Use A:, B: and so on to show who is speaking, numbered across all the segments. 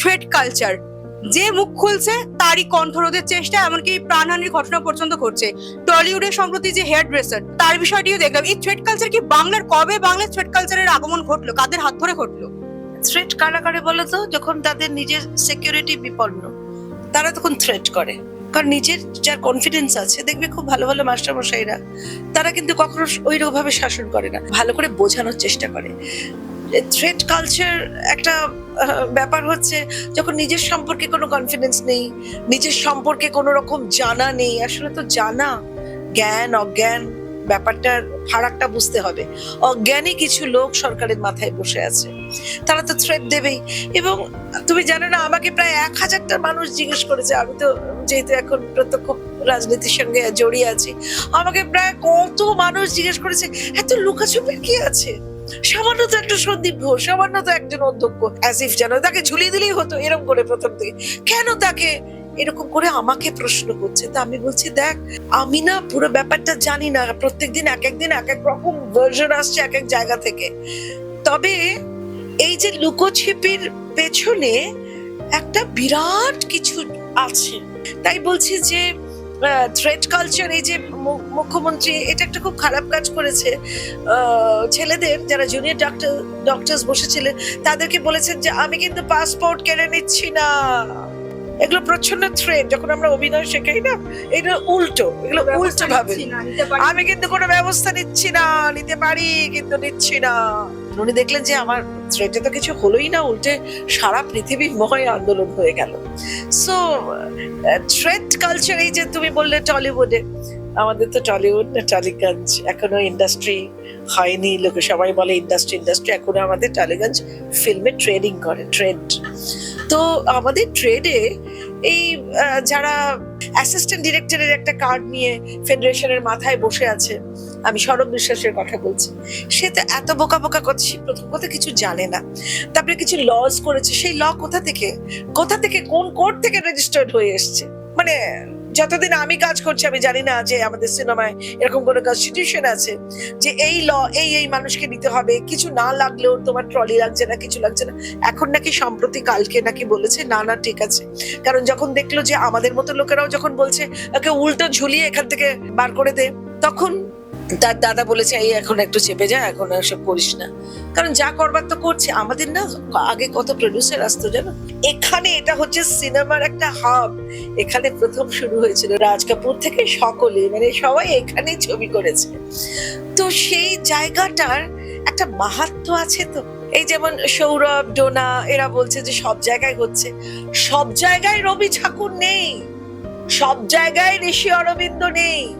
A: Thread culture. যে মুখ খুলছে তারই কণ্ঠরোধের চেষ্টা এমনকি প্রাণহানির ঘটনা পর্যন্ত ঘটছে। টলিউডের সম্প্রতি যে হেয়ার ড্রেসার তার বিষয়টিও দেখলাম। এই থ্রেড কালচার কি বাংলার কবে বাংলার থ্রেড কালচারের আগমন ঘটলো? কাদের হাত ধরে ঘটলো?
B: থ্রেট কারা করে বলো তো যখন তাদের নিজের সিকিউরিটি বিপন্ন তারা তখন থ্রেট করে। কারণ নিজের যার কনফিডেন্স আছে দেখবে খুব ভালো ভালো মাস্টার মশাইরা তারা কিন্তু কখনো ওই ভাবে শাসন করে না। ভালো করে বোঝানোর চেষ্টা করে। থ্রেট কালচার একটা ব্যাপার হচ্ছে যখন নিজের সম্পর্কে কোনো কনফিডেন্স নেই, নিজের সম্পর্কে কোনো রকম জানা নেই, আসলে তো জানা, জ্ঞান, অজ্ঞান, ব্যাপারটার ফারাকটা বুঝতে হবে। অজ্ঞানী কিছু লোক সরকারের মাথায় বসে আছে। তারা তো থ্রেট দেবেই। এবং তুমি জানো না, আমাকে প্রায় এক হাজারটা মানুষ জিজ্ঞেস করেছে, আমি তো যেহেতু এখন প্রত্যক্ষ রাজনীতির সঙ্গে জড়িয়ে আছি, আমাকে প্রায় কত মানুষ জিজ্ঞেস করেছে, এত লুকাছুপির কি আছে? সামান্য তো একটা সন্দীপ ঘোষ, সামান্য তো একজন অধ্যক্ষ অ্যাজ ইফ যেন তাকে ঝুলিয়ে দিলেই হতো এরকম করে প্রথম থেকে। কেন তাকে এরকম করে আমাকে প্রশ্ন করছে? তা আমি বলছি, দেখ, আমি না পুরো ব্যাপারটা জানি না। প্রত্যেকদিন এক এক দিন এক এক রকম ভার্জন আসছে এক এক জায়গা থেকে। তবে এই যে লুকোছিপির পেছনে একটা বিরাট কিছু আছে। তাই বলছি যে থ্রেড কালচার এই যে মুখ্যমন্ত্রী, এটা একটা খুব খারাপ কাজ করেছে। ছেলেদের যারা জুনিয়র ডাক্তার ডক্টরস বসেছিলেন, তাদেরকে বলেছেন যে, আমি কিন্তু পাসপোর্ট কেড়ে নিচ্ছি না। এগুলো প্রচ্ছন্ন থ্রেড যখন আমরা অভিনয় শেখাই না এগুলো উল্টো এগুলো উল্টো ভাবে। আমি কিন্তু কোনো ব্যবস্থা নিচ্ছি না নিতে পারি কিন্তু নিচ্ছি না। উনি দেখলেন যে আমার থ্রেটে তো কিছু হলোই না উল্টে সারা পৃথিবী মহয় আন্দোলন হয়ে গেল। সো থ্রেট কালচার এই যে তুমি বললে টলিউডে আমাদের তো টলিউড না টালিগঞ্জ এখনও ইন্ডাস্ট্রি হয়নি। লোকে সবাই বলে ইন্ডাস্ট্রি ইন্ডাস্ট্রি এখনও আমাদের টালিগঞ্জ ফিল্মে ট্রেডিং করে ট্রেড তো আমাদের ট্রেডে এই যারা অ্যাসিস্ট্যান্ট ডিরেক্টরের একটা কার্ড নিয়ে ফেডারেশনের মাথায় বসে আছে, আমি সরব বিশ্বাসের কথা বলছি, সে তো এত বোকা বোকা কথা সে প্রথম কথা কিছু জানে না। তারপরে কিছু লজ করেছে, সেই ল কোথা থেকে কোথা থেকে, কোন কোর্ট থেকে রেজিস্টার্ড হয়ে এসছে? মানে যতদিন আমি কাজ করছি, আমি জানি না যে আমাদের সিনেমায় এরকম কোনো কনস্টিটিউশন আছে যে এই ল, এই এই মানুষকে নিতে হবে। কিছু না লাগলেও তোমার ট্রলি লাগছে না, কিছু লাগছে না। এখন নাকি সম্প্রতি কালকে নাকি বলেছে, না না, ঠিক আছে। কারণ যখন দেখল যে আমাদের মতো লোকেরাও যখন বলছে, ওকে উল্টো ঝুলিয়ে এখান থেকে বার করে দে, তখন তার দাদা বলেছে, এই এখন একটু চেপে যা, এখন আর সব করিস না। কারণ যা করবার তো করছে। আমাদের না আগে কত প্রডিউসার আসতো জানো? এখানে এটা হচ্ছে সিনেমার একটা হাব এখানে প্রথম শুরু হয়েছিল রাজ কাপুর থেকে সকলে মানে সবাই এখানেই ছবি করেছে। তো সেই জায়গাটার একটা মাহাত্ম আছে তো। এই যেমন সৌরভ, ডোনা, এরা বলছে যে সব জায়গায় হচ্ছে। সব জায়গায় রবি ঠাকুর নেই। সব জায়গায় ঋষি অরবিন্দ নেই।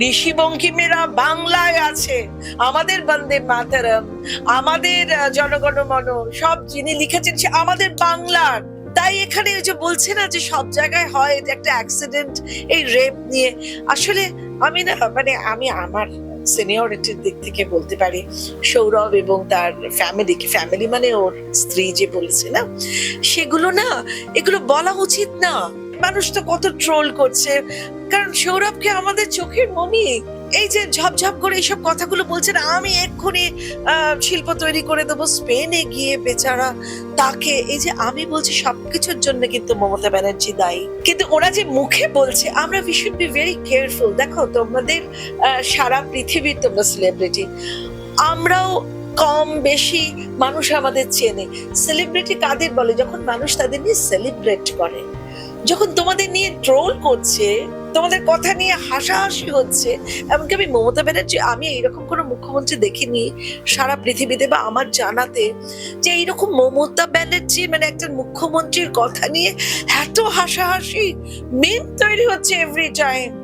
B: ঋষি বঙ্কিমেরা বাংলায় আছে। আমাদের বন্দে মাতারাম আমাদের আহ, জনগণমন সব যিনি লিখেছেন সে আমাদের বাংলার। তাই এখানে যে বলছে না যে সব জায়গায় হয় এটা একটা অ্যাক্সিডেন্ট এই রেপ নিয়ে। আসলে আমি না মানে আমি আমার সিনিয়রিটির দিক থেকে বলতে পারি সৌরভ এবং তার ফ্যামিলি ফ্যামিলি মানে ওর স্ত্রী যে বলেছে না সেগুলো না এগুলো বলা উচিত না। মানুষ তো কত ট্রোল করছে। কারণ সৌরভকে আমাদের চোখের মনি এই যে ঝপঝপ করে এইসব কথাগুলো বলছেন আমি এক্ষুনি শিল্প তৈরি করে দেবো স্পেনে গিয়ে বেচারা তাকে, এই যে আমি বলছি সবকিছুর জন্য কিন্তু মমতা ব্যানার্জি দায়ী। কিন্তু ওরা যে মুখে বলছে, আমরা we should be very careful দেখো, তোমাদের সারা পৃথিবীর তোমরা সেলিব্রিটি আমরাও কম বেশি মানুষ আমাদের চেনে। সেলিব্রিটি কাদের বলে? যখন মানুষ তাদের নিয়ে সেলিব্রেট করে। যখন তোমাদের নিয়ে ট্রোল করছে, তোমাদের কথা নিয়ে হাসাহাসি হচ্ছে, এমনকি আমি মমতা ব্যানার্জি, আমি এইরকম কোনো মুখ্যমন্ত্রী দেখিনি সারা পৃথিবীতে বা আমার জানাতে, যে এইরকম মমতা ব্যানার্জি মানে একটা মুখ্যমন্ত্রীর কথা নিয়ে এত হাসাহাসি মিম তৈরি হচ্ছে এভরি টাইম